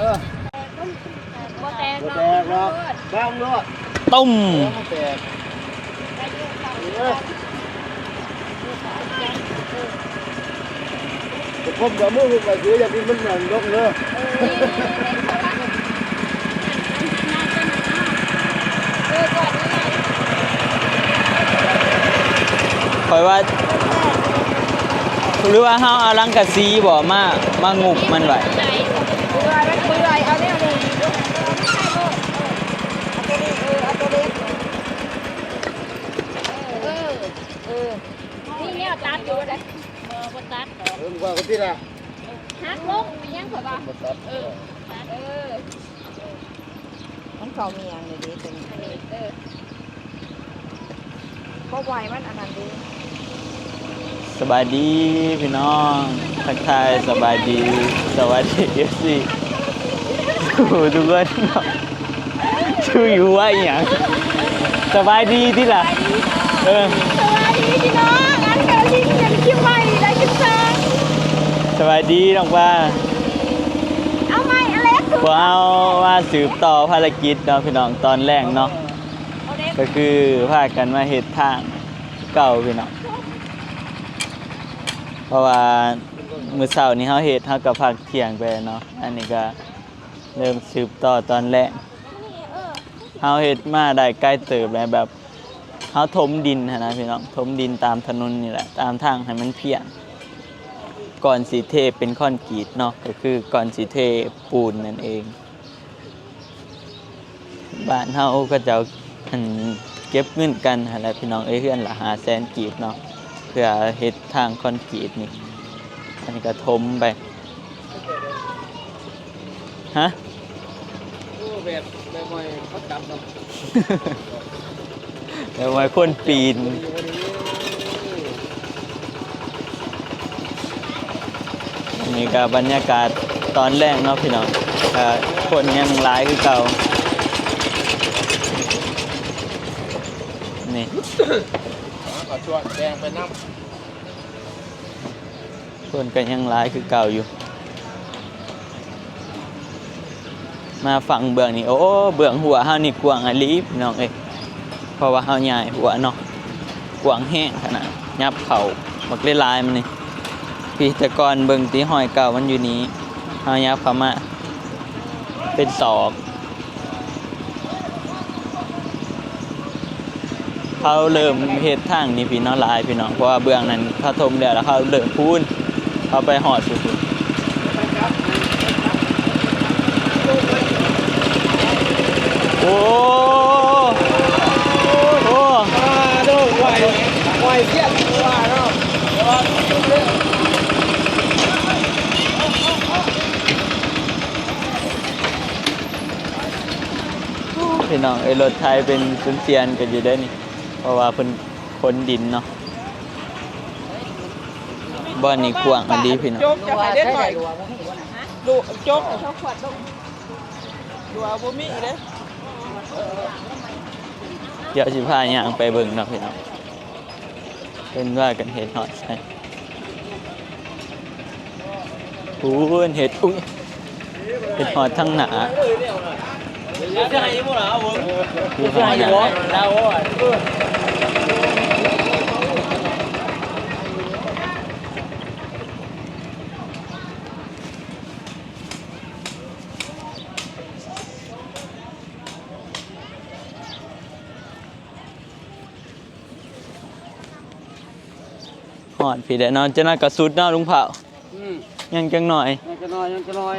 เด้อบ่แตกบ่แตกหรอกบ้างเนตุ้มเดี๋ยวมันแตกเออแต่ผมกับมือผมก็เสียอย่างนี้มันหนังยกเด้อเอนนี่ไงคอยว่าหรือว่าเฮาเอาลังกะซีบ่มามา งุบมันไว้ ใจ เปื่อยมันเปื่อยเอาเนี่ยนี่เอาตัวนี้เออเอาตัวเล็ก เออ เออ นี่เนี่ยตัดอยู่เลยเออบ่ตัดดอก เออ ว่าคนที่ละหักลงมียังเผื่อบ่บ่ตัดเออตัดเออมันเขาเมียงเลยดิตัวนี้อันนี้เออเพราะไวมันอันนั้นดีสบายดีพี่น้องทักทายสบายดี สวัสดีเอฟซีทุกคนเนาะชื่ออยู่ว่าอหย่างสบายดีที่ล่ะเออสวัสดีพี่น้องอันเกิดที่ยังคิดไว้ได้คิดซัง สบายดีน้องป้าเอาใหม่อเล็กพวกเราว่าสืบต่อภารกิจเนาะพี่น้องตอนแรกเนาะเอาเล็กก็คือพากันมาเฮ็ดทางเก่าพี่น้องเพราะว่ามื้อเช้านี้เฮาเฮ็ดเฮาก็พักเที่ยงไปเนาะอันนี้ก็เริ่มสืบต่อตอนแรกเออเฮาเฮ็ดมาได้ใกล้เติบแล้วแบบเฮาถมดินหั้นนะพี่น้องถมดินตามถนนนี่แหละตามทางให้มันเพียง ก่อนสีเทเป็นคอนกรีตเนาะก็คือก่อนสีเทปูนนั่นเองบ้านเฮาก็จะเอาอันเก็บเงินกันหั่นแหละพี่น้องเอ้ยเพื่อนละหาแสนกีบเนาะเพื่อเฮ็ดทางคอนกรีตนี่อันนี้ก็ถมไปฮะโอ้แบบแบบใหม่เขาจับเนาะเดี๋ยวไว้คนปีน นนี้ก็บรรยากาศตอนแรกเนาะพี่น้องก็คนยังหลายคือเก่านี่ขอชวนแดงไปน้คนก็ยังหลายคือเก่าอยู่ มาฝั่งเบื้องนี่โอ้เบื้องหัวเฮานี่กว้างอะลีพี่น้องเอ้ยเพราะว่าเฮาใหญ่หัวเนาะกว้างแห้งขนาดยับเข่าบักเลายๆมันนี่ พี่ตะกอนเบิงตีหอยเก่ามันอยู่นี้เฮายับเขามาเป็นศอกเขาเริ่มเฮ็ดทางนี้พี่น้องลายพี่น้องเพราะว่าเบื้องนั้นเขาทมแล้วแล้วเขาเริ่มพูนเขาไปหอดสุดๆโอ้โอ้ำอ่าดูไหวไหวเสี้ยนว่าเนาะ พี่น้องไอ้รถไทยเป็นสุนเซียนกันอยู่ได้อนี่ เพราะว่าเพิ่นคนดินเนาะบ้านนี้กว้างอันดีพี่น้องโจ๊กจะให้เด็ดหน่อยดูโจ๊กเขาขวดลงดูเอาบ่มีเด้เดี๋ยวสิพาย่างไปเบิ่งเนาะพี่น้องเป็นว่ากันเห็ดหอดใช่พูนเห็ดอุ้ยเห็ดหอดทั้งหนาจะให้พวกเราผมคือหอดหนาเราอะหอดพี่เด้อนอนจะน่ากระสุดเนาะลุงเผาอืมยังจังหน่อย ยังจะน้อยยังจะน้อย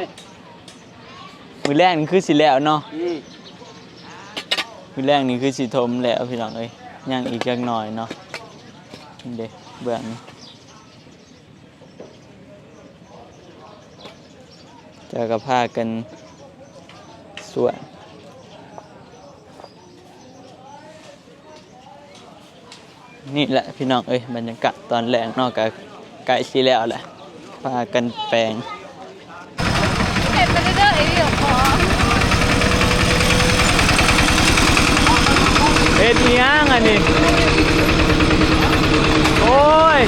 มือแรกนี่คือสิแล้วเนาะอืมมือแรกนี่คือสิทมแล้วพี่น้องเอ้ยยังอีกจังหน่อยเนาะนี่เด้เบื้องนี้จะก็พากันส่วนนี่แหละพี่น้องเอ้ยบรรยากาศตอนแรกเนอกจากไก่สีแล้วแหละพากันแปลง เห็ดนี้ยงอันนี้ โอ้ย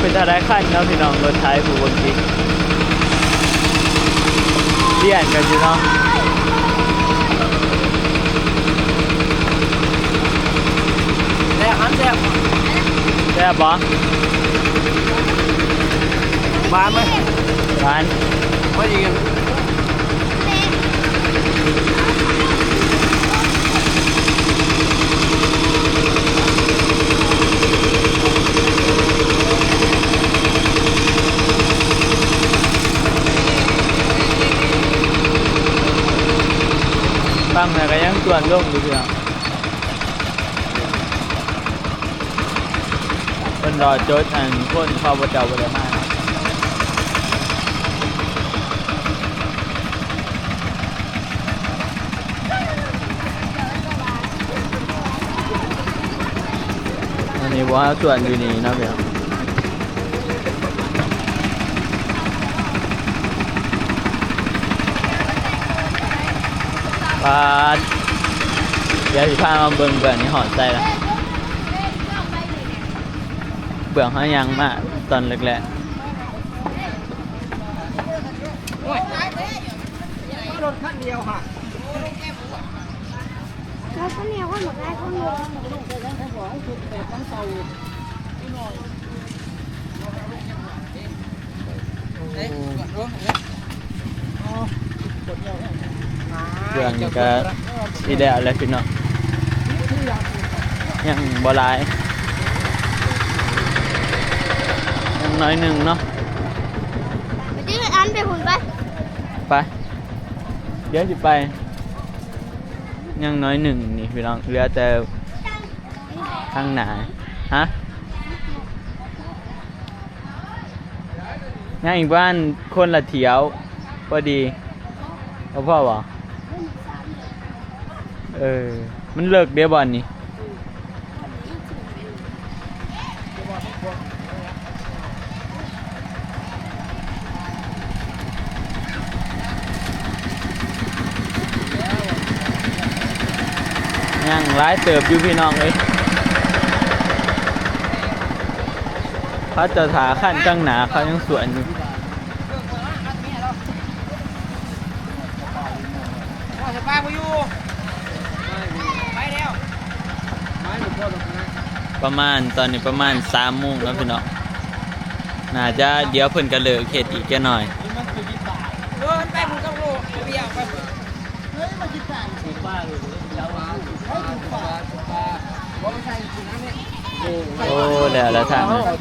เป็นอะไรขั้นนะพี่น้องรถไทยผู้บนที่เลี่ยนกันอยู่เนาะ แซ่บหันแซ่บแซ่บบ่มาไหมหวานไม่ยิงฟังแล้วก็ยังส่วนลงอยู่พี่น้อ งรอโจทย์อันคนเข้าบ่เจ้าบ่ได้มาอันนี้ว่าส่วนอยู่นี่นาะพี่องปาดเดี๋ยวสิพามาเบิ่งเบื้องนี้หอดใจละ เบื้องเขายังมากตอนแรกรถคันเดียวค่ะเราก็เนี่ยว่าหมดได้ก็งงๆเบื้องนี้ก็สีแดงแล้วพี่น้องยังบ่หลาย ยังน้อยหนึ่งเนาะไปที่อันไปหุ่นไปไป เดี๋ยวสิไป ยังน้อยหนึ่งนี่พี่น้องเหลือแต่ข้างหน้าฮะยังอีกบ้านคนละเถียวพอดีเอาพ่อบอกเออ มันเลิกเดียวบอลนี่ ยังร้ายเติบอยู่พี่น้องเลยเขาจะถาขั้นจังหนาเขายังสวนอยู่ว่าจะป้าไปอยู่ประมาณตอนนี้ประมาณสามโมงแล้วพี่น้องน่าจะเดี๋ยวเพิ่นก็เลิกเขตอีกแค่หน่อย เออไปมึงกับลูกเบี้ยวไป โอ้แล้วแล้วเ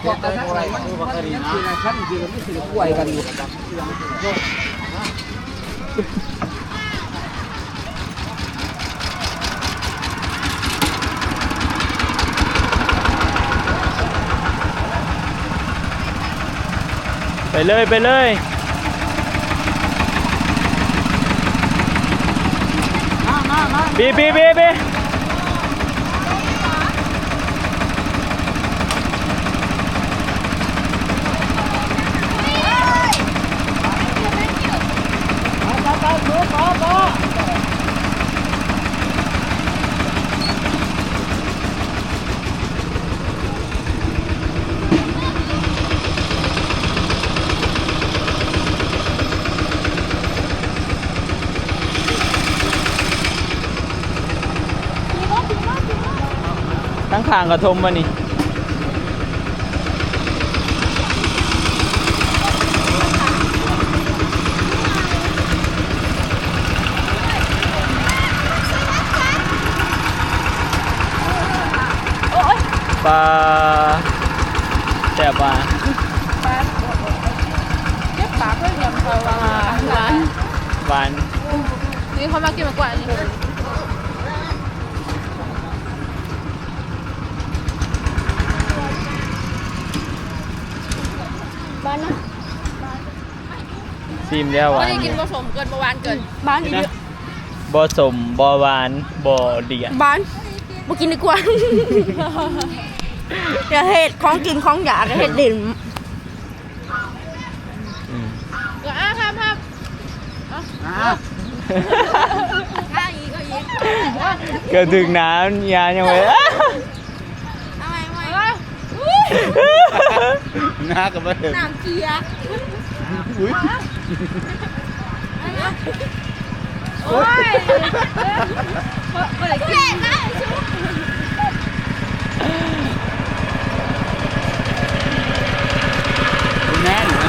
จ็บได้เท่านไม่ถือป่วยไปเลยไปเลยบีบีบีบีทั้งข้างกระทมมานี่ปลาแต่ปลาเจ็บปากเลยเนี่ยเขาว่าหวานหวานนี่เขามากินมากกว่านี่ บ้านนะ ซีมแล้วหวานได้กินผสมเกินเมื่อวานเกินบ้านอีกนะบ่สมบ่หวานบ่เดียนบ้านบ่กินดีกว่า อย่าเฮ็ดของกินของอยากเฮ็ดดิ่นอืมอะครับครับอ่าอะอีกก็อีกเกิดถึงน้ำยายังไง ทำไมทำไมหน้ากับมาเห็นน้ำเกียร์ อุ้ย โอ้ยเปิดเก่งนแน่นา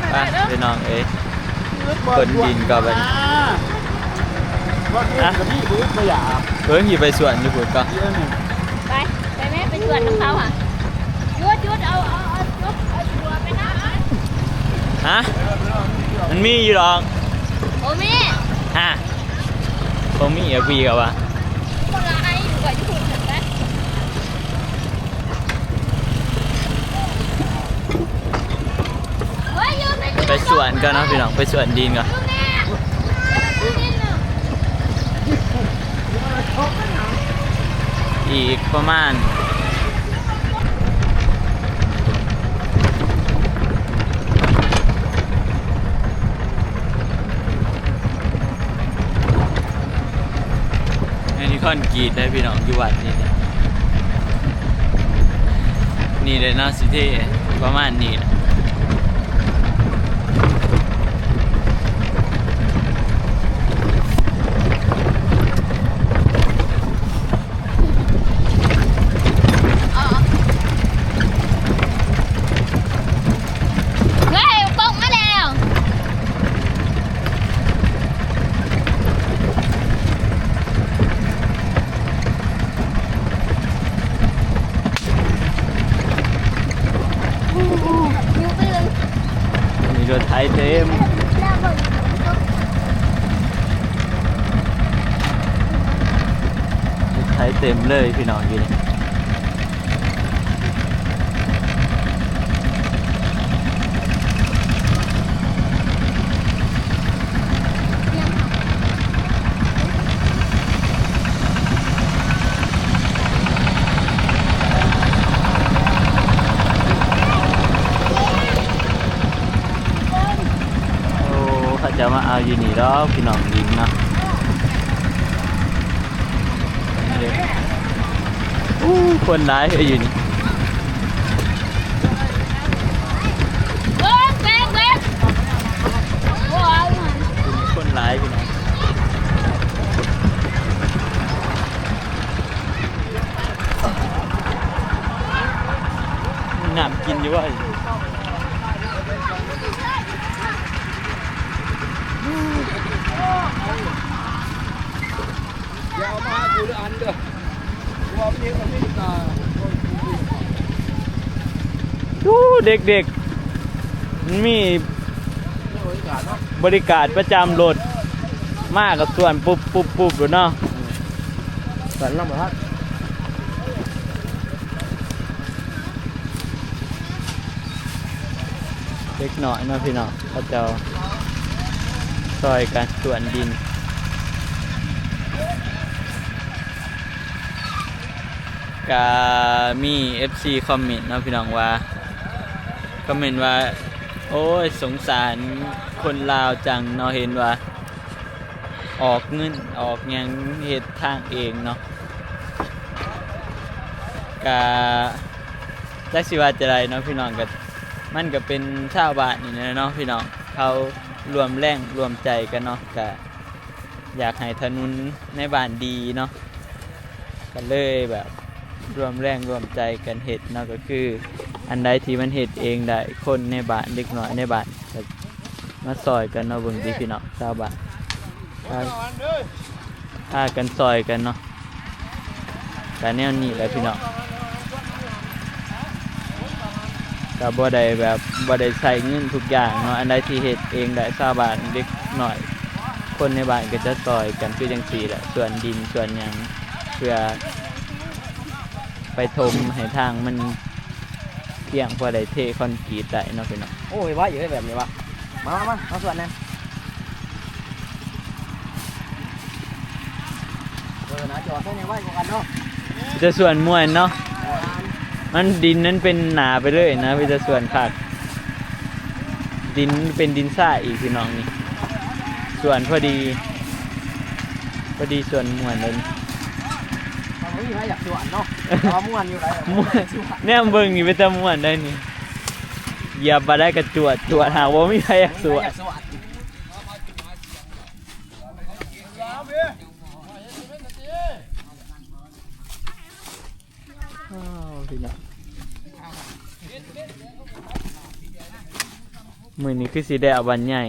ไปเด้อพี่น้องเอ้ยคนดินก็แบบ ถดินกับพี่บื้อไม่อยากเพิ่งอยู่ไปสวนอยู่พุ่นก็เยอะหนึ่งไปไปแม่ไปชวนน้ำเขาอะยุดยุดเอาเอาเอายุดเอาตัวไปนะฮะมันมีอยู่หรอกโอ้แม่ฮะผมมีอะพี่กับว่าคนละไอ้อยู่กับญี่ปุ่นเหมือนกันเฮ้ยยืนไปไปสวนกันเนาะพี่น้องไปสวนดินกัน ดูแม่ดูนี่หนึ่ง อีกประมาณอันนี้คอนกรีดได้พี่น้องอยู่วัดนี่เนี่ยนี่เลยนาะสิที่ประมาณนี้นะ เฮ้ยปกมาแล้ว อยู่ไปเลย มีรถไถเต็ม แล้วเบิ่ง รถไถ เลยพี่น้องอยู่นี่โอ้เขาจะมาเอาอยู่นี่ดอกพี่น้องดินเนาะเดี๋ยว อู้คนร้ายก็อยู่นี่ เบิ่งเบิ่งเบิ่งโอ้ย คนร้ายพี่น้องหนำกินอยู่ว่า อย่าเอามากูด้วยอันเด้อกูเอาไปเลี้ยงกับพี่ตา ดู เด็กๆ มีบริการประจำรถมากกับส่วนปุ๊บปุ๊บปุ๊บอยู่เนาะสันน้ำมันฮักเล็กหน่อยเนาะพี่น้องเขาจะซอยกันส่วนดินกามี FC คอมเมนต์เนาะพี่น้องว่า คอมเมนต์ว่า โอ้ยสงสารคนลาวจังเนาะเห็นว่า ออกเงินออกยังเหตุทางเองเนาะกาจักสิว่าจะไรเนาะพี่น้องก็มันก็เป็นชาวบ้านนี่นะเนาะพี่น้องเขารวมแรงรวมใจกันเนาะก็อยากให้ถนนในบ้านดีเนาะก็เลยแบบ รวมแรงรวมใจกันเห็ดเนาะก็คือ อันใดที่มันเห็ดเองได้คนในบ้านเล็กน้อยในบ้านก็มาซอยกันเนาะเบิ่งดีพี่น้องชาวบ้านพาพากันซอยกันเนาะการแนวนี้แหละพี่น้องก็บ่ได้แบบบ่ได้ใส่เงินทุกอย่างเนาะอันใดที่เฮ็ดเองได้ชาวบ้านเล็กน้อย คนในบ้านก็จะซอยกันคือจังซี่แหละส่วนดินส่วนหยังเพื่อ ไปทมให้ทางมันเที่ยงพอได้เทคอนกรีตได้เนาะพี่น้องโอ้ยว่าอยู่ได้แบบนี้วะมามามาเอาส่วนนั้นเออนะจอดเท่านี้ไว้กันเนาะจะส่วนมวยเนาะมันดินนั้นเป็นหนาไปเลยนะพี่จะส่วนคักดินเป็นดินทรายอีกพี่น้องนี่ส่วนพอดีพอดีส่วนม่วนเลยไม่มีใครอยากสวนเนาะ รอม่วนอยู่ไรม่วนเนี่ยเบิ่งนี่เป็นตะม่วนได้นี่เหยียบมาได้กระจวดจวดหาว่าไม่ใครอยากสวนสวนอ้าวพี่น้องมือนี้คือสิได้อวันใหญ่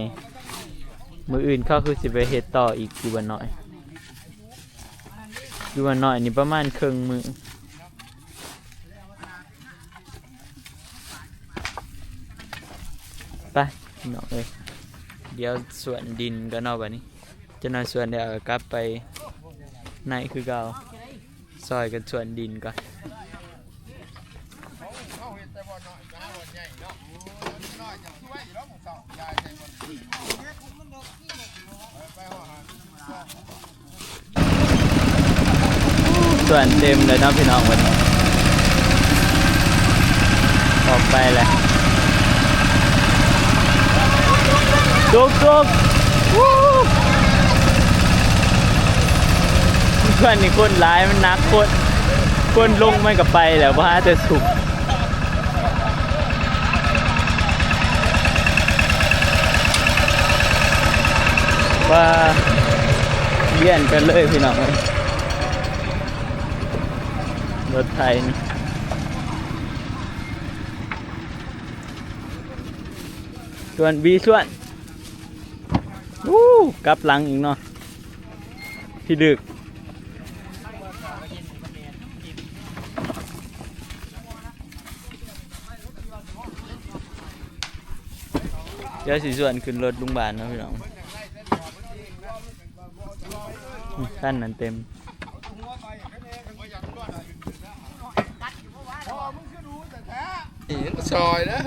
มืออื่นเข้าคือสิไปเฮ็ดต่ออีกอยู่วันน้อยอยู่วันน้อยนี่ประมาณครึ่งมือไป พี่น้องเอ้ยเดี๋ยวสวนดินก็นอกบัดนี้จะนอนสวนเดี๋ยวกลับไปในคือเก่าซอยกันสวนดินก่อนส่วนเต็มเลยนะพี่น้องวันนี้ออกไปเลย จุกจุกวู้เพื่อนนี่คนร้ายมันนักคนคนลงไม่กับไปแล้วว่าจะสุกว่าเลี่ยนกันเลยพี่น้องเอ้ยรถไทยนี่ส่วนบีส่วน วู้กลับหลังอีกเนาะพี่ดึกเดี๋ยวสิส่วนขึ้นรถลุงบาลนะพี่น้องนี่ขั้นนั้นเต็มซอยนะ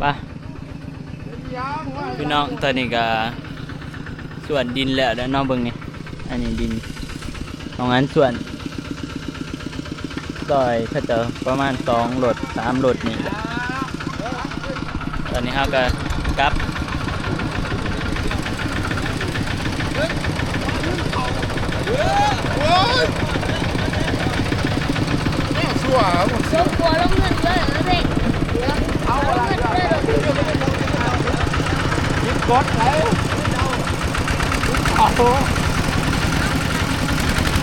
เออไปพี่น้องตอนนี้ก็ส่วนดินแล้วแล้วน้องเบิ่งนี่อันนี้ดินตรงนั้นส่วนซอยเขาเจอประมาณสองรถสามรถนี่แหละตอนนี้เราก็กลับชั่วครับลงหัวลงเงินเยอะแล้วเด็กเอาลงเงิเอะเล ยิบกดแล้วเอา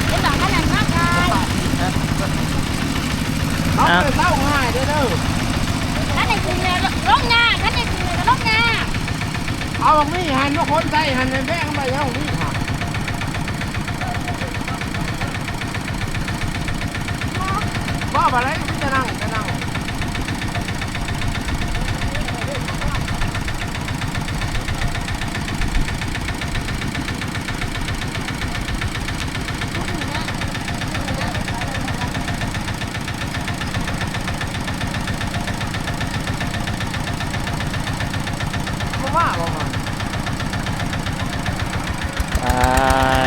ไอ้สองขนาดมากเลยเอาไปเล่าง่ายเด้อเด้อขันในกรุงเนี่ยลงงาขันในกรุงเนี่ยลงงาเอาไม่หันว่าคนใส่หันในแบงไปแล้วไม่หันว่าอะไรไม่จะนั่งจะนั่ง มาว่าประมาณ ไป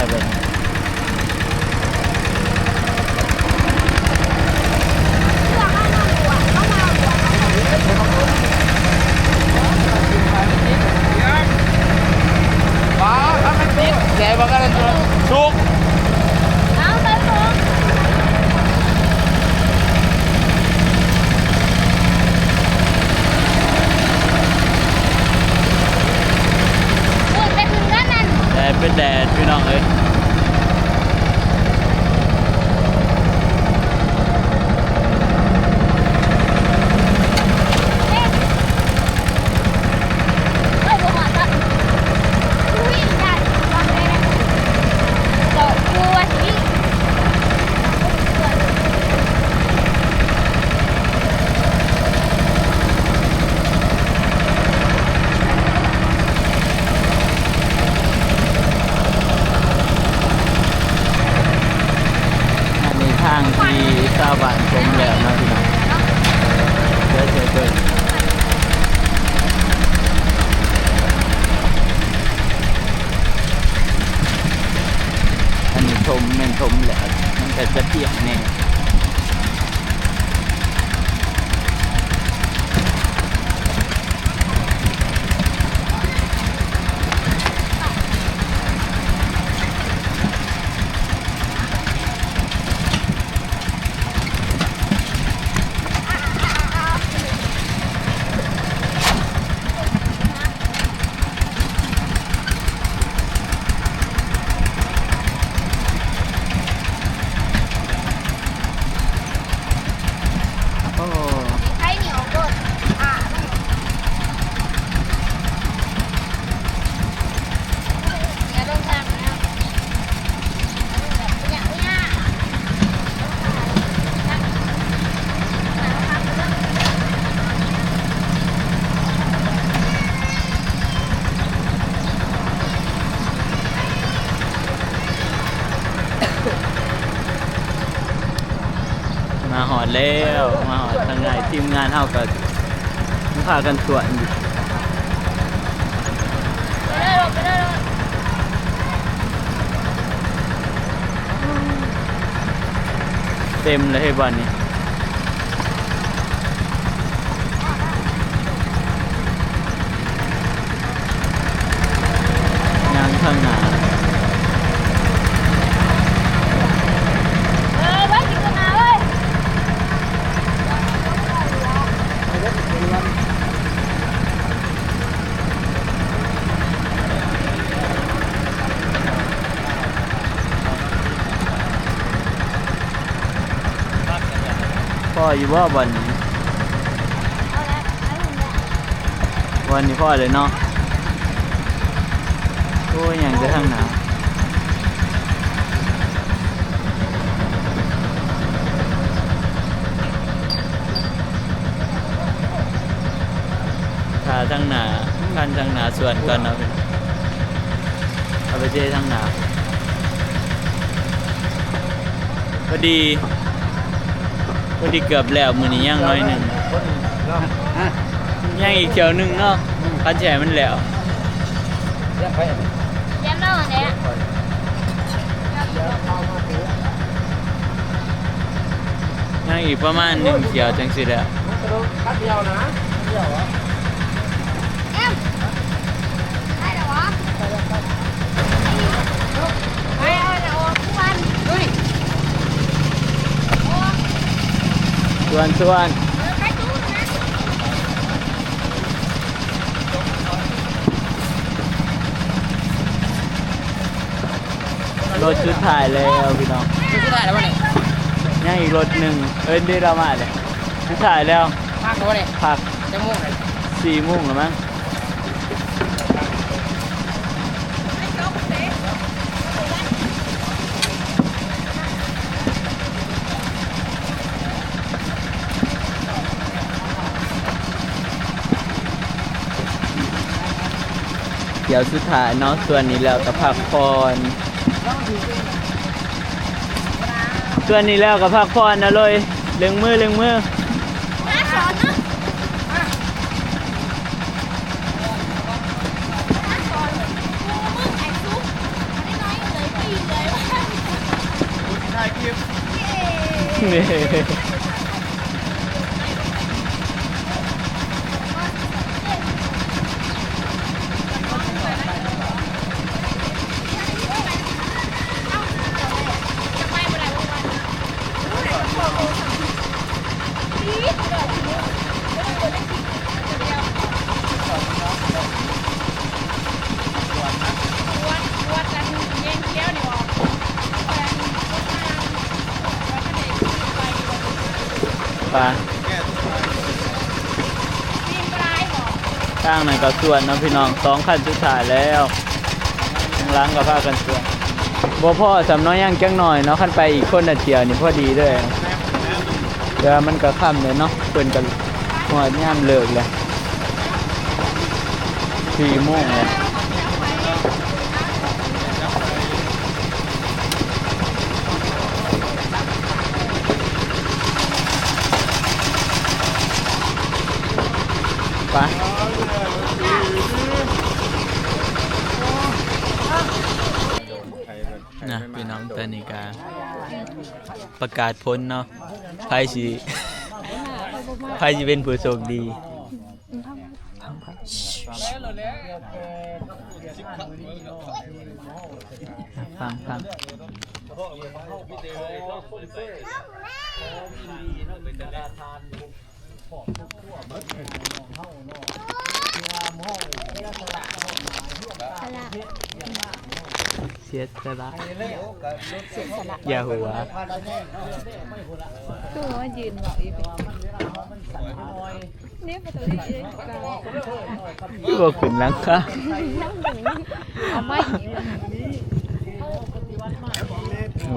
เบิ่ง ว้าวถ้ามันติดแย่บอกกันเลยชุก เอาไปพงพูดไปถึงด้านนั้น แดด เป็นแดดพี่น้องเอ้ย เฮ้ยบ่หอดละอุ้ยได้วางเลยนะก็กลัวสิ อันนี้ทางที่ชาวบ้านชมแล้วเนาะพี่น้องเดี๋ยวจะเบิ่งอันนี้ชมแม่นชมแล้วมันก็จะเที่ยงแน่าหอดแล้วมาหอดทางไหนทีมงานเฮาก็พากันตรวจอยู่เต็มเลยให้บอลนี่งานข้างหน้า เออไปกินกันมาเว้ย พ่ อยู่ว่าบอลนี้วันนี้พ่อเลยเนาะโอ้ยอย่างจะข้างหนาขาทั้งหนาขันทั้งหนาส่วนก่อนเนาะเอาไปเจทั้งหนาพอดี พอดีเกือบแล้วมือนี้ย่างน้อยหนึ่งย่างอีกเที่ยวหนึ่งเนาะคันแฉมันแล้วเรียกไปแย้มเล่าอันเนี้ยย่างอีกประมาณหนึ่งเที่ยวจังสิแล้วคัดเดียวนะเดียวอะ แอมได้เหรอวะไปเอาเดี๋ยวทุกวันดูดิโอ้ ส่วนส่วนเออไปดูนะรถชุดถ่ายแล้วพี่น้องไม่ได้แล้ววะเนี่ยย่างอีกรถหนึ่งเอ้ยได้เรามาเลยชุดถ่ายแล้วภาคแล้ววะเนี่ยพักจะม่วงเลยสี่โมุ่งหรือมั้ง เดี๋ยวสุดท้ายเนาะส่วนนี้แล้วก็พักผ่อนส่วนนี้แล้วก็พักผ่อนนะเลยเล็งมือเล็งมือมาสอนนะมาสอนกูมึงไอ้ซุปอันนี้น้อยเลยปีเลยว่ะ ถ่ายคลิป นี่ ปลา ตั้งหน่อยก็ส่วนเนาะพี่น้องสองขั้นสุดท้ายแล้วล้างกับผ้ากันส่วนบ่พ่อสำน้อยย่างจังหน่อยเนาะขั้นไปอีกคนน่ะเที่ยวนี่พอดีด้วยเดี๋ยวมันก็ค่ำเลยเนาะเพิ่นกันหอดย่ามเลิกเลยสี่โมงเลยไปนะพี่น้องตอนนี้ก็ ประกาศผลเนาะไพ่สิไพ่สิเป็นผู้โชคดีฟังฟัง เสียสละอย่าหัวคือว่ายืนบอกอีกเนี่ยประตูนี้เลยกลางคือว่าขึ้นหลังค่ะเอาไม่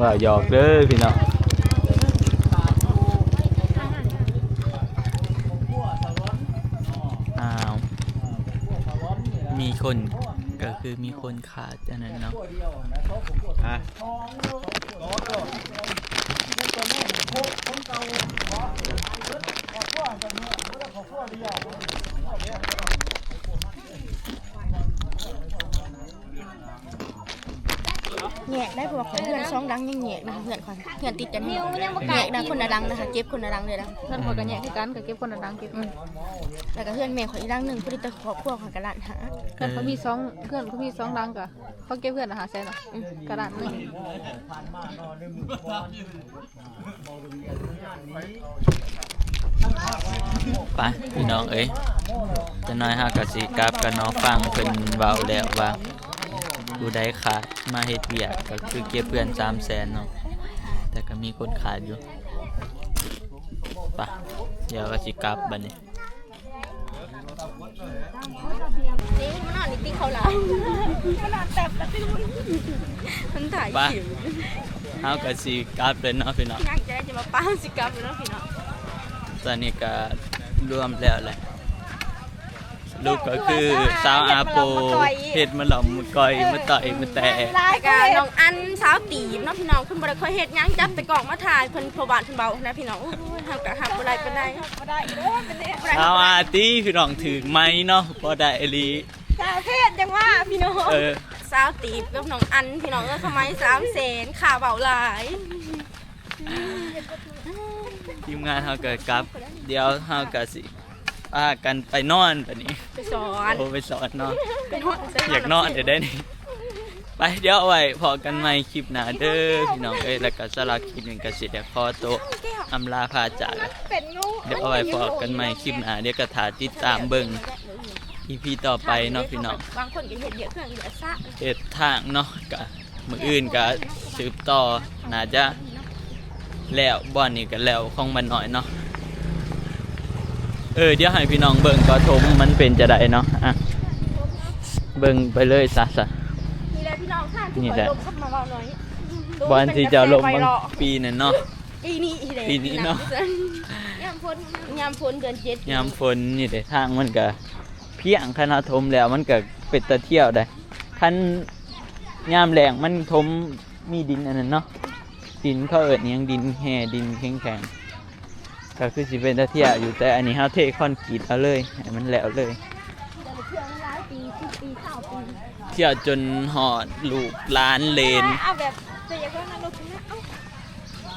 ว่าหยอกเด้อพี่น้องอ้าวมีคน ก็คือมีคนขาดอันนั้นเนาะอะ แงะได้พวกเพื่อนสองดังยังแงะนะเพื่อนคนเพื่อนติดกันแงวยังบ่กล้าะนะคนละดังนะคะเก็บคนละดังเลยนะเพื่อนคนกันแย่คือกันกับเก็บคนละดังเก็บอืมแล้วก็เพื่อนแม่ขออีกดังหนึ่งเพื่อที่จะขอพวกของกระลานหาเพื่อนเขามีสองเพื่อนเขามีสองดังกะเขาเก็บเพื่อนอาหารแสนอะกระดาษหนึ่งไปพี่น้องเอ้ยจะน้อยฮากะสิกลับกันเนาะฟังเพิ่นเว้าแล้วว่า ผู้ใดขาดมาเฮ็ดเวียกก็คือเก็บเพื่อน300,000เนาะแต่ก็มีคนขาดอยู่ไปเดี๋ยวก็สิกลับบัดนี้นี่มันนอนนี่ติ๊กเขาแล้วมันนอนแตบแล้วติ๊กมันถ่ายไปคิวเฮาก็สิกลับเลยเนาะพี่น้องยังจะได้จะมาป้าสิกลับอยู่แล้วพี่น้องตอนนี้ก็รวมแล้วแหละ ลูกก็คือสาวอาโปเฮ็ดมาหล่อมมาก่อยมาต่อยมาแต่รายการน้องอันสาวตีบเนาะพี่น้องขึ้นบ่ได้ค่อยเฮ็ดหยังจับแต่กล่องมาถ่ายเพิ่นโทรบ้านเพิ่นเบานะพี่น้องโอ้ยทำกะหับบ่ได้ปานใดบ่ได้เด้อเป็นเด้บ่ได้สาวอาตีพี่น้องถือไม้เนาะบ่ได้อหลีสาวเพศจังว่าพี่น้องเออสาวตีบกับน้องอันพี่น้องเอ้ยทำไม3แสนค่าเบาหลายทีมงานเฮาก็กลับ เดี๋ยวเฮาก็สิ พากันไปนอนบัดนี้ไปสอนโอ้ไปสอนเนาะไปนอนอยากนอนเดี๋ยวได้นี่ไปเดี๋ยวเอาไว้พอกันใหม่คลิปหน้าเด้อพี่น้องเอ้ยแล้วก็สำหรับคลิปนี้ก็สิได้ขอตัวอำลาพาจากแล้วเป็นงูเดี๋ยวเอาไว้พอกันใหม่คลิปหน้าเดี๋ยวก็ถาติดตามเบิ่ง EP ต่อไปเนาะพี่น้องบางคนก็เห็นเยอะเครื่องเยอะซะเฮ็ดทางเนาะก็มืออื่นก็สืบต่อน่าจะแล้วบ่อนนี้ก็แล้วของมันหน่อยเนาะ เออเดี๋ยวให้พี่น้องเบิ่งก็ทมมันเป็นจะได้เนาะอะเบิ่งไปเลยซะซะนี่แหละพี่น้องค่ะที่นี่ปแหล่อยละลมเข้ามาเบาหน่อยบอลที่จะลงบางปีนั่นเนาะปีนี้อีเลยปีนี้เนาะยามฝนยามฝนเดือนเจ็ดยามฝนนี่เด้ทางมันก็เพียงคณะทมแล้วมันก็เป็นตะเที่ยวได้คันยามแรงมันทมมีดินอันนั้นเนาะดินเขาเอิ้นหยังดินแห่ดินแข็งๆ ก็คือสิเป็นตะเที่ยวอยู่แต่อันนี้เฮาเทคอนกรีตเอาเลยให้มันแล้วเลยเที่ยวจนหอดลูกหล้านเลน เอาแบบจะอย่างนั้นลูกนะเอา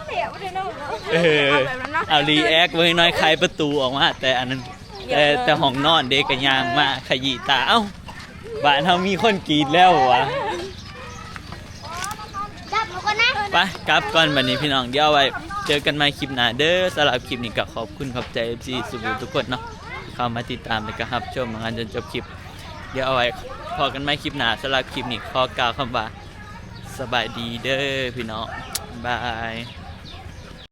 เดี๋ยวเดี๋ยวเนาะเออ เอาแบบนั้นเนาะเอารีแอคไว้น้อยใครประตูออกมา แต่อันนั้นแต่แต่ห้องนอนเด็กก็ยางมาขยี้ตาเอ้าบ้านเฮามีคนกรีดแล้ววะจับหนูก่อนนะ ไปกลับก่อนบัดนี้พี่น้องเดี๋ยวเอาไว้ เจอกันใหม่คลิปหน้าเด้อสำหรับคลิปนี้ก็ขอบคุณขอบใจ FC สุบูทุกคนเนาะเข้ามาติดตามและก็รับชมงานจนจบคลิป เดี๋ยวเอาไว้พอกันใหม่คลิปหน้าสำหรับคลิปนี้ขอกล่าวคำว่าสบายดีเด้อพี่น้องบาย